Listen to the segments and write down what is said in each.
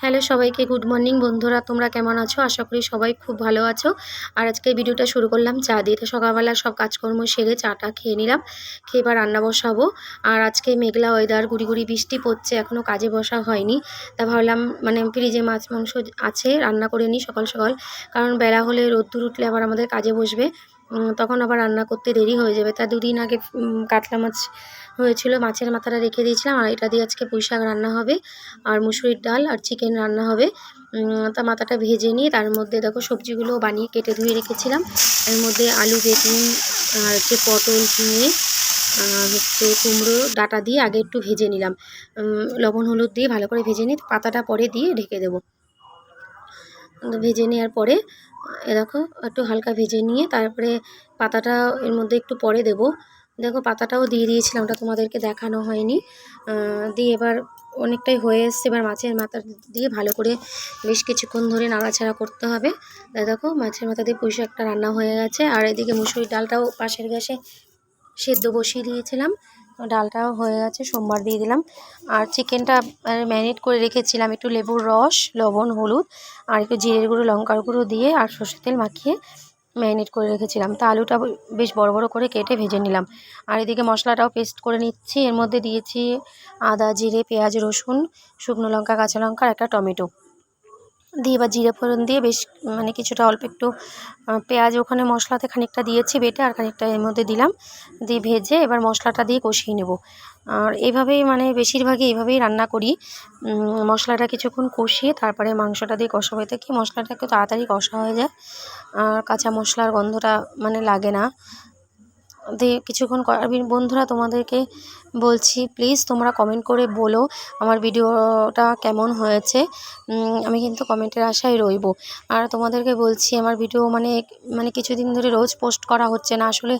Hello সবাইকে, good morning বন্ধুরা, তোমরা কেমন আছো? আশা করি সবাই খুব ভালো আছো। আর আজকে ভিডিওটা শুরু করলাম চা দিয়ে। তো সকালবেলা সব কাজকর্ম সেরে চাটা খেয়ে নিলাম, খেয়ে এবার রান্না বসাবো। আর আজকে মেঘলা ওয়েদার গুড়ি গুড়ি বৃষ্টি পড়ছে এখনও কাজে বসা হয়নি। তা ভাবলাম মানে ফ্রিজে মাছ, মাংস আছে, রান্না করে নিই সকাল সকাল। কারণ বেলা হলে রোদ্দুর উঠলে আবার আমাদের কাজে বসবে। তখন আবার রান্না করতে দেরি হয়ে যাবে। তা দুদিন আগে কাতলা মাছ হয়েছিল, মাছের মাথাটা রেখে দিয়েছিলাম, আর এটা দিয়ে আজকে পুঁই শাক রান্না হবে, আর মুসুরির ডাল আর চিকেন রান্না হবে। তা মাথাটা ভেজে নিয়ে তার মধ্যে দেখো সবজিগুলো বানিয়ে কেটে ধুয়ে রেখেছিলাম। এর মধ্যে আলু বেগুন, আর হচ্ছে পটল আর হচ্ছে কুমড়ো, ডাটা দিয়ে আগে একটু ভেজে নিলাম। লবণ, হলুদ দিয়ে ভালো করে ভেজে নিই পাতাটা পরে দিয়ে ঢেকে দেবো। ভেজে নেওয়ার পরে দেখো, একটু হালকা ভেজে নিয়ে তারপরে পাতাটা এর মধ্যে একটু পরে দেবো। দেখো, পাতাটাও দিয়ে দিয়েছিলাম, ওটা তোমাদেরকে দেখানো হয়নি। দিয়ে এবার অনেকটাই হয়ে এসছে, এবার মাছের মাথা দিয়ে ভালো করে বেশ কিছুক্ষণ ধরে নাড়াচাড়া করতে হবে। দেখো, মাছের মাথা দিয়ে পুঁই শাকটা রান্না হয়ে গেছে। আর এদিকে মুসুরির ডালটাও পাশের গ্যাসে সেদ্ধ বসিয়ে দিয়েছিলাম। ডালটাও হয়ে গেছে, সোমবার দিয়ে দিলাম। আর চিকেনটা ম্যারিনেট করে রেখেছিলাম একটু লেবুর রস, লবণ, হলুদ, আর একটু জিরের গুঁড়ো, লঙ্কার গুঁড়ো দিয়ে আর সর্ষের তেল মাখিয়ে ম্যারিনেট করে রেখেছিলাম। তা আলুটা বেশ বড় বড় করে কেটে ভেজে নিলাম। আর এদিকে মশলাটাও পেস্ট করে নিচ্ছি। এর মধ্যে দিয়েছি আদা, জিরে, পেঁয়াজ, রসুন, শুকনো লঙ্কা, কাঁচা লঙ্কা আর একটা টমেটো। দিয়ে এবার জিরে ফোড়ন দিয়ে বেশ মানে কিছুটা অল্প একটু পেঁয়াজ ওখানে মশলাতে খানিকটা দিয়েছি বেটে আর খানিকটা এর মধ্যে দিলাম। দিয়ে ভেজে এবার মশলাটা দিয়ে কষিয়ে নেব। আর এইভাবেই মানে বেশিরভাগই এইভাবেই রান্না করি। মশলাটা কিছুক্ষণ কষিয়ে তারপরে মাংসটা দিয়ে কষা হয়ে থাকে মশলাটা একটু তাড়াতাড়ি কষা হয়ে যায়। আর কাঁচা মশলার গন্ধটা মানে লাগে না। দিয়ে কিছুক্ষণ বন্ধুরা তোমাদেরকে বলছি প্লিজ তোমরা কমেন্ট করে বলো আমার ভিডিওটা কেমন হয়েছে। আমি কিন্তু কমেন্টের আশায় রইব। আর তোমাদেরকে বলছি, আমার ভিডিও মানে মানে কিছুদিন ধরে রোজ পোস্ট করা হচ্ছে না। আসলে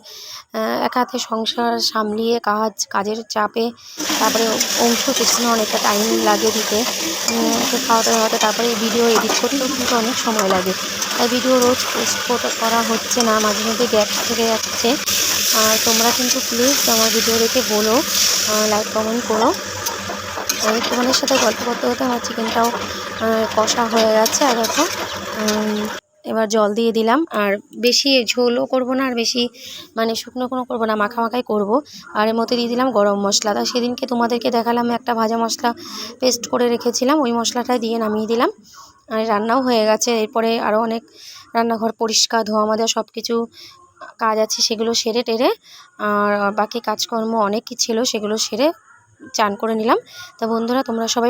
এক হাতে সংসার সামলিয়ে কাজ, কাজের চাপে, তারপরে অংশ পিছনে অনেকটা টাইম লাগে দিতে। খাওয়াতে খাওয়াতে তারপরে ভিডিও এডিট করতেও কিন্তু অনেক সময় লাগে। তাই ভিডিও রোজ পোস্ট করা হচ্ছে না, মাঝে মধ্যে গ্যাপ থেকে যাচ্ছে। আর তোমরা কিন্তু প্লিজ আমার ভিডিও দেখে বলো লাইক কমেন্ট করো। আমি তোমাদের সাথে গল্প করতে করতে আমার চিকেনটাও কষা হয়ে গেছে। আর দেখো এবার জল দিয়ে দিলাম। আর বেশি ঝোলও করব না, আর বেশি মানে শুকনো কোনো করব না, মাখা মাখাই করব। আর এর মধ্যে দিয়ে দিলাম গরম মশলা। তা সেদিনকে তোমাদেরকে দেখালাম, একটা ভাজা মশলা পেস্ট করে রেখেছিলাম। ওই মশলাটা দিয়ে নামিয়ে দিলাম। আর রান্নাও হয়ে গেছে। এরপরে আরও অনেক রান্নাঘর পরিষ্কার ধোয়া মাজা সব কিছু কাজ আছে সেগুলো সেরে টেরে, আর বাকি কাজকর্ম অনেক ছিল সেগুলো সেরে চান করে নিলাম। তা বন্ধুরা, তোমরা সবাই